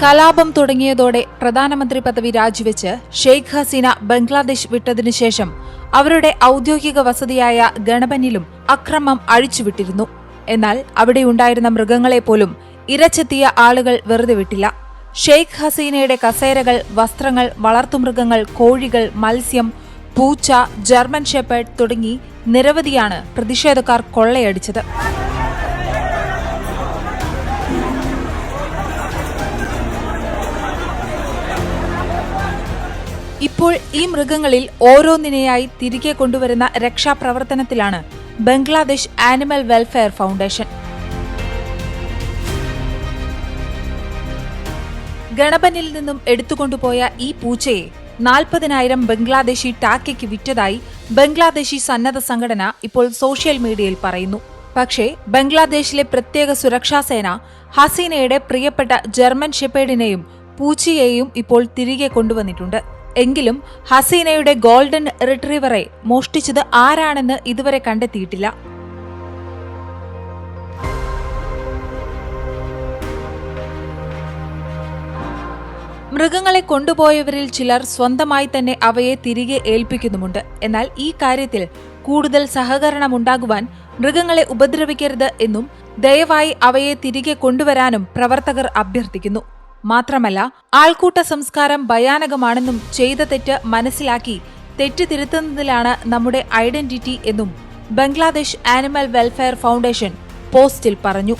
കലാപം തുടങ്ങിയതോടെ പ്രധാനമന്ത്രി പദവി രാജിവെച്ച് ഷെയ്ഖ് ഹസീന ബംഗ്ലാദേശ് വിട്ടതിനു ശേഷം അവരുടെ ഔദ്യോഗിക വസതിയായ ഗണപനിലും അക്രമം അഴിച്ചുവിട്ടിരുന്നു. എന്നാൽ അവിടെയുണ്ടായിരുന്ന മൃഗങ്ങളെ പോലും ഇരച്ചെത്തിയ ആളുകൾ വെറുതെ വിട്ടില്ല. ഷെയ്ഖ് ഹസീനയുടെ കസേരകൾ വസ്ത്രങ്ങൾ വളർത്തുമൃഗങ്ങൾ കോഴികൾ മത്സ്യം പൂച്ച ജർമ്മൻ ഷെപ്പേർഡ് തുടങ്ങി നിരവധിയാണ് പ്രതിഷേധക്കാർ കൊള്ളയടിച്ചത്. ഇപ്പോൾ ഈ മൃഗങ്ങളിൽ ഓരോന്നിനെയായി തിരികെ കൊണ്ടുവരുന്ന രക്ഷാപ്രവർത്തനത്തിലാണ് ബംഗ്ലാദേശ് ആനിമൽ വെൽഫെയർ ഫൗണ്ടേഷൻ. ഗണപനിൽ നിന്നും എടുത്തുകൊണ്ടുപോയ ഈ പൂച്ചയെ നാൽപ്പതിനായിരം ബംഗ്ലാദേശി ടാക്കയ്ക്ക് വിറ്റതായി ബംഗ്ലാദേശി സന്നദ്ധ സംഘടന ഇപ്പോൾ സോഷ്യൽ മീഡിയയിൽ പറയുന്നു. പക്ഷേ ബംഗ്ലാദേശിലെ പ്രത്യേക സുരക്ഷാ സേന ഹസീനയുടെ പ്രിയപ്പെട്ട ജർമ്മൻ ഷെപ്പേഡിനെയും പൂച്ചയെയും ഇപ്പോൾ തിരികെ കൊണ്ടുവന്നിട്ടുണ്ട്. എങ്കിലും ഹസീനയുടെ ഗോൾഡൻ റിട്രീവറെ മോഷ്ടിച്ചത് ആരാണെന്ന് ഇതുവരെ കണ്ടെത്തിയിട്ടില്ല. മൃഗങ്ങളെ കൊണ്ടുപോയവരിൽ ചിലർ സ്വന്തമായി തന്നെ അവയെ തിരികെ ഏൽപ്പിക്കുന്നുമുണ്ട്. എന്നാൽ ഈ കാര്യത്തിൽ കൂടുതൽ സഹകരണമുണ്ടാകുവാൻ മൃഗങ്ങളെ ഉപദ്രവിക്കരുത് എന്നും ദയവായി അവയെ തിരികെ കൊണ്ടുവരാനും പ്രവർത്തകർ അഭ്യർത്ഥിക്കുന്നു. മാത്രമല്ല ആൾക്കൂട്ട സംസ്കാരം ഭയാനകമാണെന്നും ചെയ്ത തെറ്റ് മനസ്സിലാക്കി തെറ്റ് തിരുത്തുന്നതിലാണ് നമ്മുടെ ഐഡന്റിറ്റി എന്നും ബംഗ്ലാദേശ് ആനിമൽ വെൽഫെയർ ഫൗണ്ടേഷൻ പോസ്റ്റിൽ പറഞ്ഞു.